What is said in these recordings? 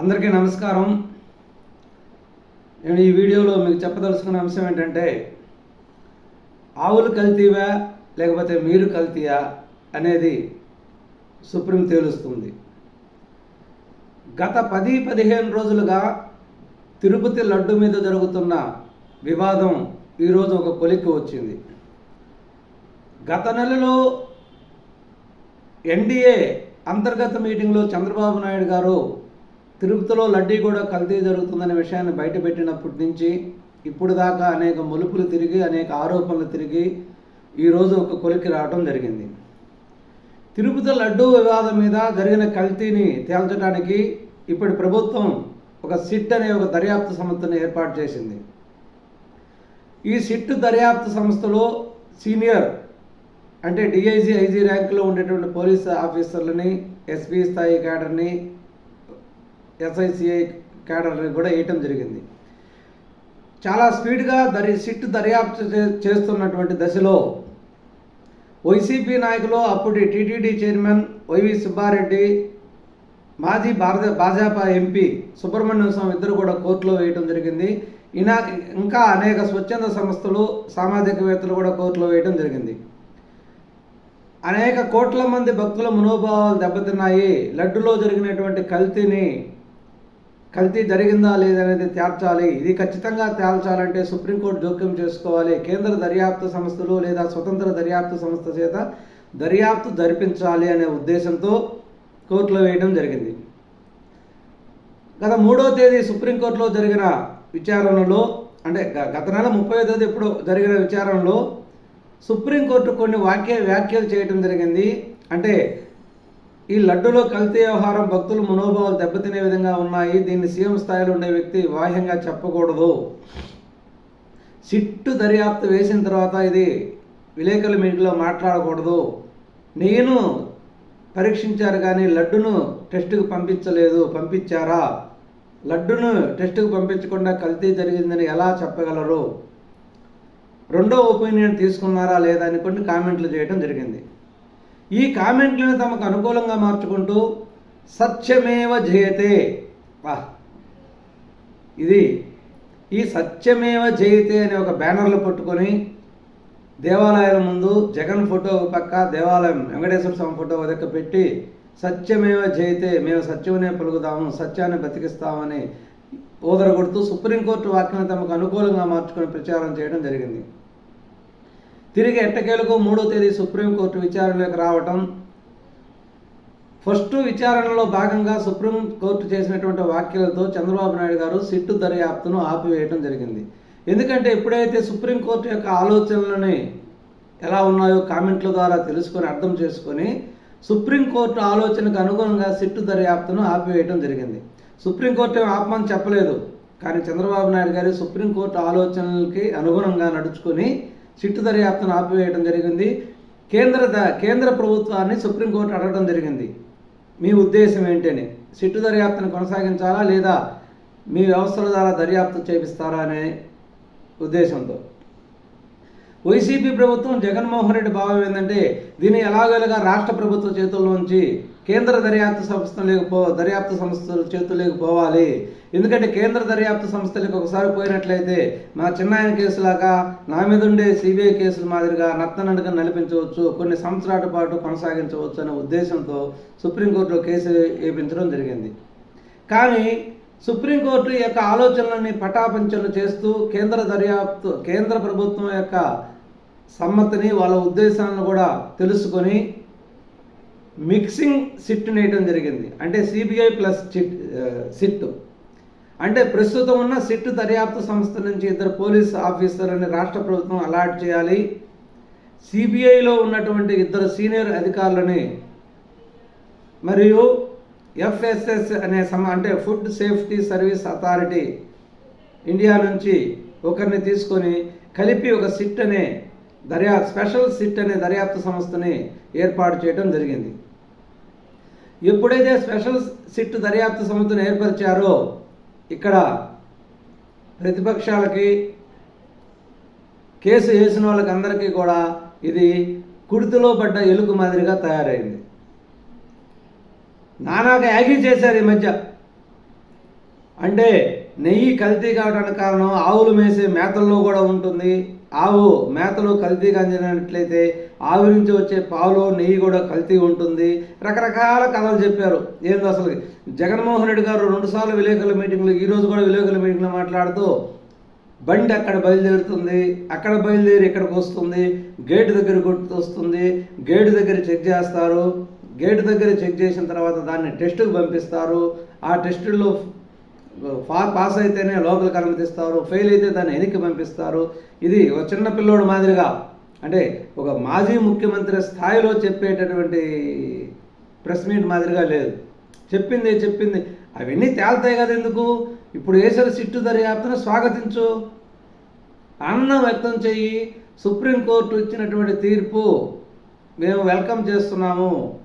అందరికీ నమస్కారం. నేను ఈ వీడియోలో మీకు చెప్పదలుచుకున్న అంశం ఏంటంటే ఆవులు కల్తీవా లేకపోతే మీరు కల్తీయా అనేది సుప్రీం తేలుస్తుంది. గత పది పదిహేను రోజులుగా తిరుపతి లడ్డు మీద జరుగుతున్న వివాదం ఈరోజు ఒక కొలిక్కి వచ్చింది. గత నెలలో ఎన్డీఏ అంతర్గత మీటింగ్లో చంద్రబాబు నాయుడు గారు తిరుపతిలో లడ్డీ కూడా కల్తీ జరుగుతుందనే విషయాన్ని బయటపెట్టినప్పటి నుంచి ఇప్పుడు దాకా అనేక మలుపులు తిరిగి అనేక ఆరోపణలు తిరిగి ఈరోజు ఒక కొలికి రావడం జరిగింది. తిరుపతి లడ్డూ వివాదం మీద జరిగిన కల్తీని తేల్చడానికి ఇప్పటి ప్రభుత్వం ఒక సిట్ అనే ఒక దర్యాప్తు సంస్థను ఏర్పాటు చేసింది. ఈ సిట్ దర్యాప్తు సంస్థలో సీనియర్ అంటే డిఐజీ ఐజీ ర్యాంకులో ఉండేటువంటి పోలీస్ ఆఫీసర్లని ఎస్పీ స్థాయి క్యాడర్ని ఎస్ఐసిఐ క్యాడర్ని కూడా వేయటం జరిగింది. చాలా స్పీడ్గా దరి సిట్ దర్యాప్తు చే- చేస్తున్నటువంటి దశలో వైసీపీ నాయకులు అప్పటి టీటీడీ చైర్మన్ వైవి సుబ్బారెడ్డి మాజీ భారత భాజపా ఎంపీ సుబ్రహ్మణ్యం స్వామి ఇద్దరు కూడా కోర్టులో వేయటం జరిగింది. ఇనా ఇంకా అనేక స్వచ్ఛంద సంస్థలు సామాజికవేత్తలు కూడా కోర్టులో వేయటం జరిగింది. అనేక కోట్ల మంది భక్తుల మనోభావాలు దెబ్బతిన్నాయి. లడ్డులో జరిగినటువంటి కల్తీని కల్తీ జరిగిందా లేదనేది తేల్చాలి. ఇది ఖచ్చితంగా తేల్చాలంటే సుప్రీంకోర్టు జోక్యం చేసుకోవాలి. కేంద్ర దర్యాప్తు సంస్థలు లేదా స్వతంత్ర దర్యాప్తు సంస్థ చేత దర్యాప్తు జరిపించాలి అనే ఉద్దేశంతో కోర్టులో వేయడం జరిగింది. గత మూడో తేదీ సుప్రీంకోర్టులో జరిగిన విచారణలో అంటే గ- గత నెల ముప్పై తేదీ ఎప్పుడు జరిగిన విచారణలో సుప్రీంకోర్టు కొన్ని వాక్య వ్యాఖ్యలు చేయడం జరిగింది. అంటే ఈ లడ్డులో కల్తీ వ్యవహారం భక్తుల మనోభావాలు దెబ్బతినే విధంగా ఉన్నాయి. దీన్ని సీఎం స్థాయిలో ఉండే వ్యక్తి బాహ్యంగా చెప్పకూడదు. సిట్టు దర్యాప్తు వేసిన తర్వాత ఇది విలేకరుల మీటింగ్లో మాట్లాడకూడదు. నేను పరీక్షించారు కానీ లడ్డును టెస్టుకు పంపించలేదు. పంపించారా? లడ్డును టెస్టుకు పంపించకుండా కల్తీ జరిగిందని ఎలా చెప్పగలరు? రెండో ఒపీనియన్ తీసుకున్నారా లేదా అని కొన్ని కామెంట్లు చేయడం జరిగింది. ఈ కామెంట్లను తమకు అనుకూలంగా మార్చుకుంటూ సత్యమేవ జయతే. వా. ఇది ఈ సత్యమేవ జయతే అనే ఒక బ్యానర్లు పట్టుకొని దేవాలయాల ముందు జగన్ ఫోటో ఒక పక్క దేవాలయం వెంకటేశ్వర స్వామి ఫోటో ఒక దగ్గర పెట్టి సత్యమేవ జయతే మేము సత్యమనే పలుకుతాము సత్యాన్ని బతికిస్తామని ఓదరగొడుతూ సుప్రీంకోర్టు వాక్యాన్ని తమకు అనుకూలంగా మార్చుకొని ప్రచారం చేయడం జరిగింది. తిరిగి ఎట్టకేలకు మూడో తేదీ సుప్రీంకోర్టు విచారణలోకి రావటం ఫస్ట్ విచారణలో భాగంగా సుప్రీంకోర్టు చేసినటువంటి వ్యాఖ్యలతో చంద్రబాబు నాయుడు గారు సిట్టు దర్యాప్తును ఆపివేయడం జరిగింది. ఎందుకంటే ఎప్పుడైతే సుప్రీంకోర్టు యొక్క ఆలోచనలని ఎలా ఉన్నాయో కామెంట్ల ద్వారా తెలుసుకొని అర్థం చేసుకొని సుప్రీంకోర్టు ఆలోచనకు అనుగుణంగా సిట్టు దర్యాప్తును ఆపివేయడం జరిగింది. సుప్రీంకోర్టు ఏం ఆపమని చెప్పలేదు. కానీ చంద్రబాబు నాయుడు గారు సుప్రీంకోర్టు ఆలోచనలకి అనుగుణంగా నడుచుకొని సిట్టు దర్యాప్తును ఆపివేయడం జరిగింది. కేంద్ర ద- కేంద్ర ప్రభుత్వాన్ని సుప్రీంకోర్టు అడగడం జరిగింది. మీ ఉద్దేశం ఏంటని? సిట్టు దర్యాప్తును కొనసాగించాలా లేదా మీ వ్యవస్థల ద్వారా దర్యాప్తు చేపిస్తారా అనే ఉద్దేశంతో. వైసీపీ ప్రభుత్వం జగన్మోహన్ రెడ్డి భావం ఏంటంటే దీన్ని ఎలాగోలాగా రాష్ట్ర ప్రభుత్వ చేతుల్లోంచి కేంద్ర దర్యాప్తు సంస్థలకు పో దర్యాప్తు సంస్థల చేతుల్లోకి పోవాలి ఎందుకంటే కేంద్ర దర్యాప్తు సంస్థలకు ఒకసారి పోయినట్లయితే మా చిన్నాయన కేసులాగా నా మీద ఉండే సిబిఐ కేసుల మాదిరిగా నత్తనడక నడిపించవచ్చు కొన్ని సంవత్సరాల పాటు కొనసాగించవచ్చు అనే ఉద్దేశంతో సుప్రీంకోర్టులో కేసు వేయించడం జరిగింది. కానీ సుప్రీంకోర్టు యొక్క ఆలోచనలని పటాపంచలు చేస్తూ కేంద్ర దర్యాప్తు కేంద్ర ప్రభుత్వం యొక్క సమ్మతిని వాళ్ళ ఉద్దేశాలను కూడా తెలుసుకొని మిక్సింగ్ సిట్ నేయడం జరిగింది. అంటే సిబిఐ ప్లస్ చిట్ సిట్ అంటే ప్రస్తుతం ఉన్న సిట్ దర్యాప్తు సంస్థ నుంచి ఇద్దరు పోలీస్ ఆఫీసర్లని రాష్ట్ర ప్రభుత్వం అలాట్ చేయాలి. సిబిఐలో ఉన్నటువంటి ఇద్దరు సీనియర్ అధికారులని మరియు ఎఫ్ఎస్ఎస్ అనే సమ అంటే food safety service authority India నుంచి ఒకరిని తీసుకొని కలిపి ఒక సిట్ అనే దర్యా స్పెషల్ సిట్ అనే దర్యాప్తు సంస్థని ఏర్పాటు చేయడం జరిగింది. ఎప్పుడైతే స్పెషల్ సిట్ దర్యాప్తు సంస్థను ఏర్పరిచారో ఇక్కడ ప్రతిపక్షాలకి కేసు వేసిన వాళ్ళకి అందరికీ కూడా ఇది కుడితిలో పడ్డ ఎలుగు మాదిరిగా తయారైంది. నానాక యాగి చేశారు ఈ మధ్య. అంటే నెయ్యి కల్తీ కావడానికి కారణం ఆవులు మేసే మేతల్లో కూడా ఉంటుంది. ఆవు మేతలు కల్తీ కంచినట్లయితే ఆవి నుంచి వచ్చే పాలు నెయ్యి కూడా కల్తీ ఉంటుంది. రకరకాల కథలు చెప్పారు. ఏందో అసలు జగన్మోహన్ రెడ్డి గారు రెండుసార్లు విలేకరుల మీటింగ్లో ఈరోజు కూడా విలేకరుల మీటింగ్లో మాట్లాడుతూ బండి అక్కడ బయలుదేరుతుంది అక్కడ బయలుదేరి ఇక్కడికి వస్తుంది గేటు దగ్గర కొట్టు వస్తుంది గేటు దగ్గర చెక్ చేస్తారు. గేటు దగ్గర చెక్ చేసిన తర్వాత దాన్ని టెస్టుకు పంపిస్తారు. ఆ టెస్టుల్లో ఫార్ పాస్ అయితేనే లోపలికి అనుమతిస్తారు. ఫెయిల్ అయితే దాన్ని వెనక్కి పంపిస్తారు. ఇది ఒక చిన్న పిల్లోడు మాదిరిగా అంటే ఒక మాజీ ముఖ్యమంత్రి స్థాయిలో చెప్పేటటువంటి ప్రెస్ మీట్ మాదిరిగా లేదు. చెప్పింది చెప్పింది. అవన్నీ తేల్తాయి కదా ఎందుకు? ఇప్పుడు వేసిన సిట్టు దర్యాప్తును స్వాగతించు. ఆనందం వ్యక్తం చెయ్యి. సుప్రీంకోర్టు ఇచ్చినటువంటి తీర్పు మేము వెల్కమ్ చేస్తున్నాము.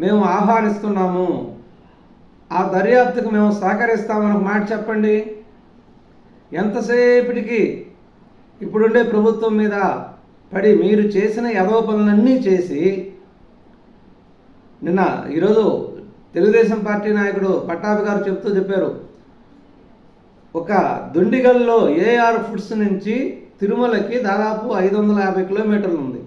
మేము ఆహ్వానిస్తున్నాము. ఆ దర్యాప్తుకు మేము సహకరిస్తామని ఒక మాట చెప్పండి. ఎంతసేపటికి? ఇప్పుడుండే ప్రభుత్వం మీద పడి మీరు చేసిన యదవ పనులన్నీ చేసి నిన్న ఈరోజు తెలుగుదేశం పార్టీ నాయకుడు పట్టాభి గారు చెప్తూ చెప్పారు. ఒక దుండిగల్లో ఏఆర్ ఫుడ్స్ నుంచి తిరుమలకి దాదాపు ఐదు వందల యాభై కిలోమీటర్లు ఉంది.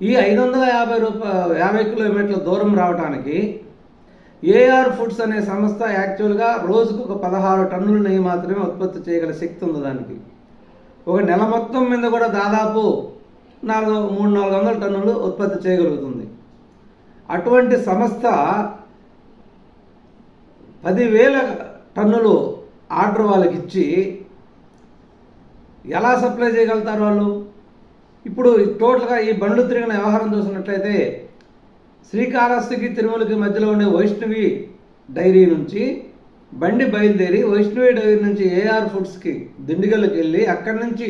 ఈ ఐదు వందల యాభై రూపా యాభై కిలోమీటర్ల దూరం రావడానికి ఏఆర్ ఫుడ్స్ అనే సంస్థ యాక్చువల్గా రోజుకు ఒక పదహారు టన్నుల నెయ్యి మాత్రమే ఉత్పత్తి చేయగల శక్తి ఉంది దానికి. ఒక నెల మొత్తం మీద కూడా దాదాపు నాలుగు మూడు నాలుగు వందల టన్నులు ఉత్పత్తి చేయగలుగుతుంది. అటువంటి సంస్థ పదివేల టన్నులు ఆర్డర్ వాళ్ళకి ఇచ్చి ఎలా సప్లై చేయగలుగుతారు వాళ్ళు? ఇప్పుడు టోటల్గా ఈ బండ్లు తిరిగిన వ్యవహారం చూసినట్లయితే శ్రీకాళహస్తికి తిరుమలకి మధ్యలో ఉండే వైష్ణవి డైరీ నుంచి బండి బయలుదేరి వైష్ణవి డైరీ నుంచి ఏఆర్ ఫుడ్స్కి దిండిగల్కి వెళ్ళి అక్కడి నుంచి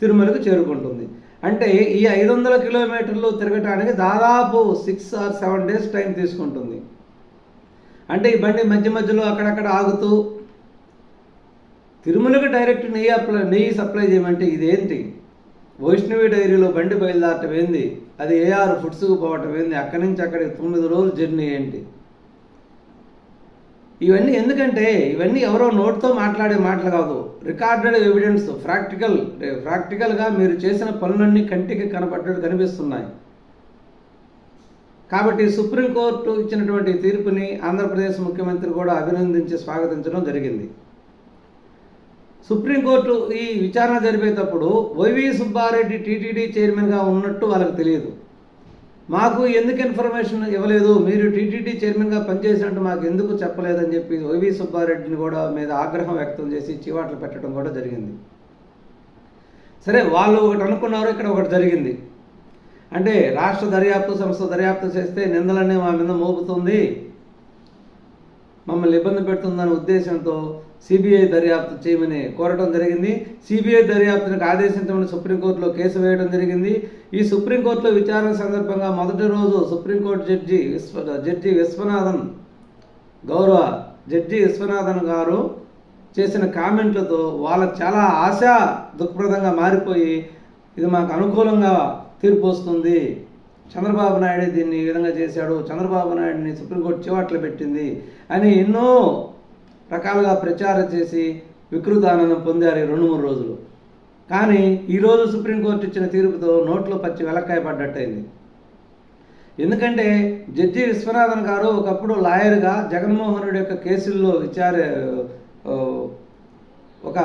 తిరుమలకు చేరుకుంటుంది. అంటే ఈ ఐదు వందల కిలోమీటర్లు తిరగటానికి దాదాపు six or seven days time తీసుకుంటుంది. అంటే ఈ బండి మధ్య మధ్యలో అక్కడక్కడ ఆగుతూ తిరుమలకి డైరెక్ట్ నెయ్యి అప్లై నెయ్యి సప్లై చేయమంటే ఇదేంటి? వైష్ణవి డైరీలో బండి బయలుదేరటం ఏంది? అది ఏఆర్ ఫుడ్స్కు పోవటం ఏంది? అక్కడి నుంచి అక్కడికి తొమ్మిది రోజులు జర్నీ ఏంటి? ఇవన్నీ ఎందుకంటే ఇవన్నీ ఎవరో నోట్తో మాట్లాడే మాటలు కాదు. రికార్డెడ్ ఎవిడెన్స్ ప్రాక్టికల్ ప్రాక్టికల్గా మీరు చేసిన పనులన్నీ కంటికి కనపడ్డట్టు కనిపిస్తున్నాయి. కాబట్టి సుప్రీంకోర్టు ఇచ్చినటువంటి తీర్పుని ఆంధ్రప్రదేశ్ ముఖ్యమంత్రి కూడా అభినందించి స్వాగతించడం జరిగింది. సుప్రీంకోర్టు ఈ విచారణ జరిపేటప్పుడు వైవి సుబ్బారెడ్డి టీటీడీ చైర్మన్గా ఉన్నట్టు వాళ్ళకి తెలియదు. మాకు ఎందుకు ఇన్ఫర్మేషన్ ఇవ్వలేదు? మీరు టీటీడీ చైర్మన్గా పనిచేసినట్టు మాకు ఎందుకు చెప్పలేదని చెప్పి ఓవీ సుబ్బారెడ్డిని కూడా మీద ఆగ్రహం వ్యక్తం చేసి చివాట్లు పెట్టడం కూడా జరిగింది. సరే వాళ్ళు ఒకటి అనుకున్నారు ఇక్కడ ఒకటి జరిగింది. అంటే రాష్ట్ర దర్యాప్తు సంస్థ దర్యాప్తు చేస్తే నిందలన్నీ మా మీద మోపుతుంది. మమ్మల్ని ఇబ్బంది పెడుతుందనే ఉద్దేశంతో సిబిఐ దర్యాప్తు చేయమని కోరటం జరిగింది. సిబిఐ దర్యాప్తునికి ఆదేశించమని సుప్రీంకోర్టులో కేసు వేయడం జరిగింది. ఈ సుప్రీంకోర్టులో విచారణ సందర్భంగా మొదటి రోజు సుప్రీంకోర్టు జడ్జి విశ్వ జడ్జి విశ్వనాథన్ గౌరవ జడ్జి విశ్వనాథన్ గారు చేసిన కామెంట్లతో వాళ్ళ చాలా ఆశ దుఃఖప్రదంగా మారిపోయి ఇది మాకు అనుకూలంగా తీర్పు వస్తుంది. చంద్రబాబు నాయుడు దీన్ని ఈ విధంగా చేశాడు. చంద్రబాబు నాయుడిని సుప్రీంకోర్టు చివాట్లు పెట్టింది అని ఎన్నో రకాలుగా ప్రచారం చేసి వికృతానందం పొందారు ఈ రెండు మూడు రోజులు. కానీ ఈరోజు సుప్రీంకోర్టు ఇచ్చిన తీర్పుతో నోట్లో పచ్చి వెలక్కాయ పడ్డట్టయింది. ఎందుకంటే జడ్జి విశ్వనాథన్ గారు ఒకప్పుడు లాయర్గా జగన్మోహన్ రెడ్డి యొక్క కేసుల్లో విచార ఒక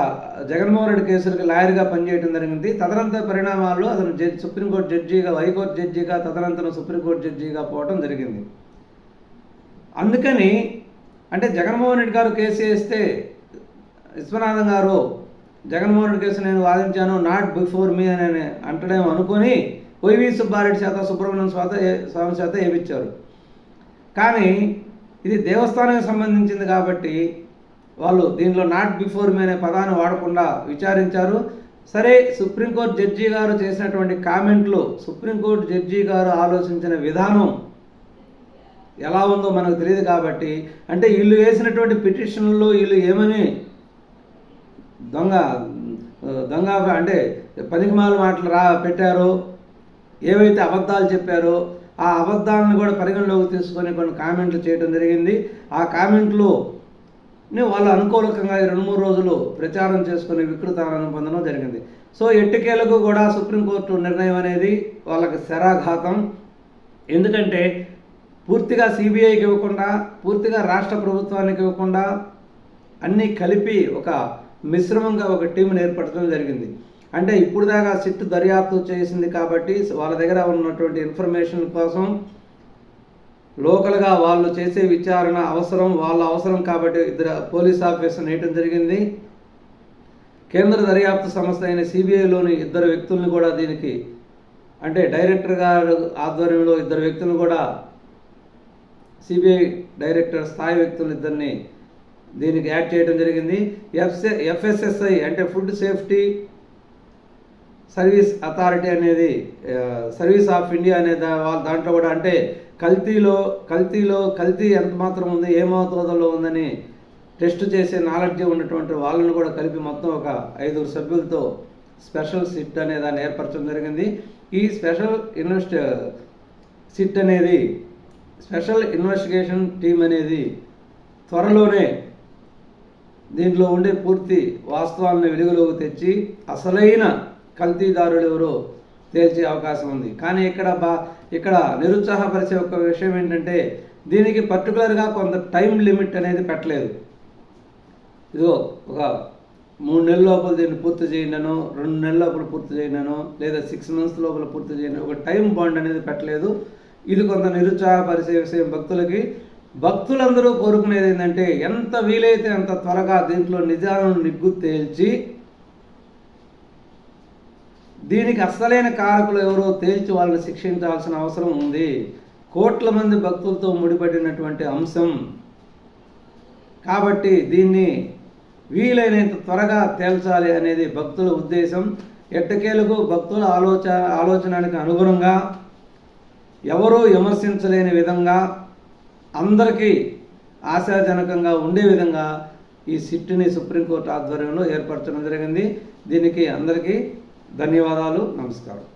జగన్మోహన్ రెడ్డి కేసులకు లాయర్గా పనిచేయడం జరిగింది. తదనంతర పరిణామాల్లో అతను జడ్జి సుప్రీంకోర్టు జడ్జిగా హైకోర్టు జడ్జిగా తదనంతరం సుప్రీంకోర్టు జడ్జిగా పోవడం జరిగింది. అందుకని అంటే జగన్మోహన్ రెడ్డి గారు కేసు వేస్తే విశ్వనాథం గారు జగన్మోహన్ రెడ్డి కేసు నేను వాదించాను నాట్ బిఫోర్ మీ అని అంటడేమో అనుకొని వైవి సుబ్బారెడ్డి చేత సుబ్రహ్మణ్యం స్వాత స్వామి చేత వేయించారు కానీ ఇది దేవస్థానానికి సంబంధించింది కాబట్టి వాళ్ళు దీనిలో నాట్ బిఫోర్ మీ అనే పదాన్ని వాడకుండా విచారించారు. సరే సుప్రీంకోర్టు జడ్జి గారు చేసినటువంటి కామెంట్లు సుప్రీంకోర్టు జడ్జి గారు ఆలోచించిన విధానం ఎలా ఉందో మనకు తెలియదు కాబట్టి అంటే వీళ్ళు వేసినటువంటి పిటిషన్లో వీళ్ళు ఏమని దొంగ దొంగ అంటే పనికిమాల మాటలు రా పెట్టారో ఏవైతే అబద్ధాలు చెప్పారో ఆ అబద్ధాలను కూడా పరిగణలోకి తీసుకొని కొన్ని కామెంట్లు చేయడం జరిగింది. ఆ కామెంట్లు వాళ్ళు అనుకూలకంగా రెండు మూడు రోజులు ప్రచారం చేసుకుని వికృతాలను పొందడం జరిగింది. సో ఎట్టికేలకు కూడా సుప్రీంకోర్టు నిర్ణయం అనేది వాళ్ళకి శరాఘాతం. ఎందుకంటే పూర్తిగా సిబిఐకి ఇవ్వకుండా పూర్తిగా రాష్ట్ర ప్రభుత్వానికి ఇవ్వకుండా అన్నీ కలిపి ఒక మిశ్రమంగా ఒక టీంను ఏర్పరచడం జరిగింది. అంటే ఇప్పుడు దాకా సిట్ దర్యాప్తు చేసింది కాబట్టి వాళ్ళ దగ్గర ఉన్నటువంటి ఇన్ఫర్మేషన్ కోసం లోకల్గా వాళ్ళు చేసే విచారణ అవసరం వాళ్ళ అవసరం కాబట్టి ఇద్దరు పోలీస్ ఆఫీసర్ నేయటం జరిగింది. కేంద్ర దర్యాప్తు సంస్థ అయిన సిబిఐలోని ఇద్దరు వ్యక్తుల్ని కూడా దీనికి అంటే డైరెక్టర్ గారు ఆధ్వర్యంలో ఇద్దరు వ్యక్తులను కూడా సిబిఐ డైరెక్టర్ స్థాయి వ్యక్తులు ఇద్దరిని దీనికి యాడ్ చేయడం జరిగింది. ఎఫ్సె ఎఫ్ఎస్ఎస్ఐ అంటే ఫుడ్ సేఫ్టీ సర్వీస్ అథారిటీ అనేది సర్వీస్ ఆఫ్ ఇండియా అనే దా- వాళ్ళ దాంట్లో కూడా అంటే కల్తీలో కల్తీలో కల్తీ ఎంత మాత్రం ఉంది ఏ మోతాదులో ఉందని టెస్ట్ చేసే నాలెడ్జ్ ఉన్నటువంటి వాళ్ళను కూడా కలిపి మొత్తం ఒక ఐదుగురు సభ్యులతో స్పెషల్ సిట్ అనే దాన్ని ఏర్పరచడం జరిగింది. ఈ స్పెషల్ ఇన్వెస్ట్ సిట్ అనేది స్పెషల్ ఇన్వెస్టిగేషన్ టీం అనేది త్వరలోనే దీంట్లో ఉండే పూర్తి వాస్తవాలను వెలుగులోకి తెచ్చి అసలైన కల్తీదారులు ఎవరో తేల్చే అవకాశం ఉంది. కానీ ఇక్కడ బా ఇక్కడ నిరుత్సాహపరిచే ఒక విషయం ఏంటంటే దీనికి పర్టికులర్గా కొంత టైం లిమిట్ అనేది పెట్టలేదు. ఇదిగో ఒక మూడు నెలల లోపల దీన్ని పూర్తి చేయనను రెండు నెలల లోపల పూర్తి చేయనను లేదా సిక్స్ మంత్స్ లోపల పూర్తి చేయను ఒక టైం బాండ్ అనేది పెట్టలేదు. ఇది కొంత నిరుత్సాహపరిచే విషయం భక్తులకి. భక్తులందరూ కోరుకునేది ఏంటంటే ఎంత వీలైతే అంత త్వరగా దీంట్లో నిజాలను నిగ్గు తేల్చి దీనికి అసలైన కారకులు ఎవరో తేల్చి వాళ్ళని శిక్షించాల్సిన అవసరం ఉంది. కోట్ల మంది భక్తులతో ముడిపడినటువంటి అంశం. కాబట్టి దీన్ని వీలైనంత త్వరగా తేల్చాలి అనేది భక్తుల ఉద్దేశం. ఎట్టకేలకు భక్తుల ఆలోచ ఆలోచనకు అనుగుణంగా ఎవరూ విమర్శించలేని విధంగా అందరికీ ఆశాజనకంగా ఉండే విధంగా ఈ సిట్ని సుప్రీంకోర్టు ఆధ్వర్యంలో ఏర్పరచడం జరిగింది. దీనికి అందరికీ ధన్యవాదాలు. నమస్కారం.